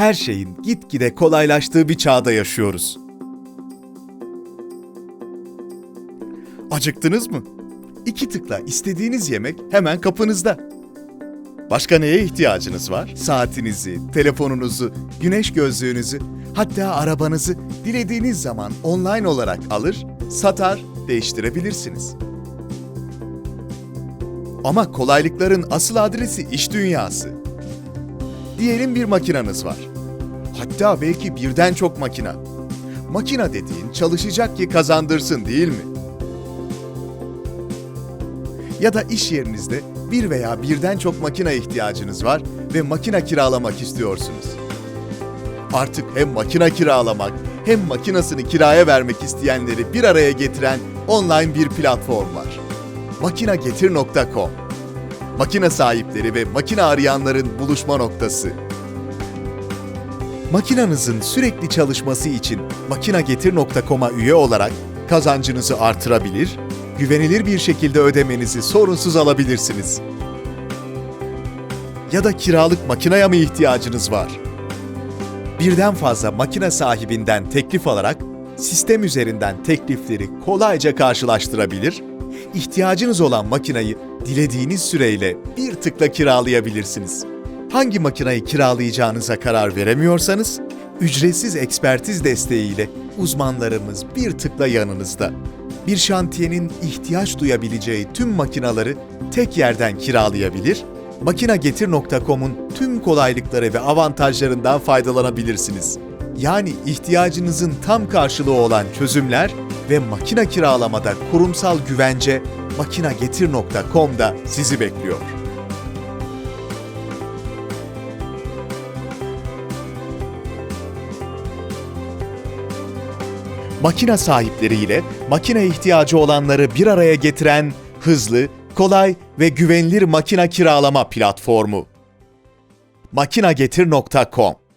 her şeyin gitgide kolaylaştığı bir çağda yaşıyoruz. Acıktınız mı? İki tıkla istediğiniz yemek hemen kapınızda. Başka neye ihtiyacınız var? Saatinizi, telefonunuzu, güneş gözlüğünüzü, hatta arabanızı dilediğiniz zaman online olarak alır, satar, değiştirebilirsiniz. Ama kolaylıkların asıl adresi iş dünyası. Diyelim bir makinanız var. Hatta belki birden çok makina. Makina dediğin çalışacak ki kazandırsın değil mi? Ya da iş yerinizde bir veya birden çok makine ihtiyacınız var ve makine kiralamak istiyorsunuz. Artık hem makine kiralamak hem makinasını kiraya vermek isteyenleri bir araya getiren online bir platform var. makinagetir.com Makine sahipleri ve makine arayanların buluşma noktası. Makinanızın sürekli çalışması için makinagetir.com'a üye olarak kazancınızı artırabilir, güvenilir bir şekilde ödemenizi sorunsuz alabilirsiniz. Ya da kiralık makinaya mı ihtiyacınız var? Birden fazla makine sahibinden teklif alarak sistem üzerinden teklifleri kolayca karşılaştırabilir, ihtiyacınız olan makinayı dilediğiniz süreyle bir tıkla kiralayabilirsiniz. Hangi makinayı kiralayacağınıza karar veremiyorsanız, ücretsiz ekspertiz desteğiyle uzmanlarımız bir tıkla yanınızda. Bir şantiyenin ihtiyaç duyabileceği tüm makinaları tek yerden kiralayabilir, makinagetir.com'un tüm kolaylıkları ve avantajlarından faydalanabilirsiniz. Yani ihtiyacınızın tam karşılığı olan çözümler ve makine kiralamada kurumsal güvence makinagetir.com'da sizi bekliyor. Makine sahipleriyle makine ihtiyacı olanları bir araya getiren hızlı, kolay ve güvenilir makine kiralama platformu. makinagetir.com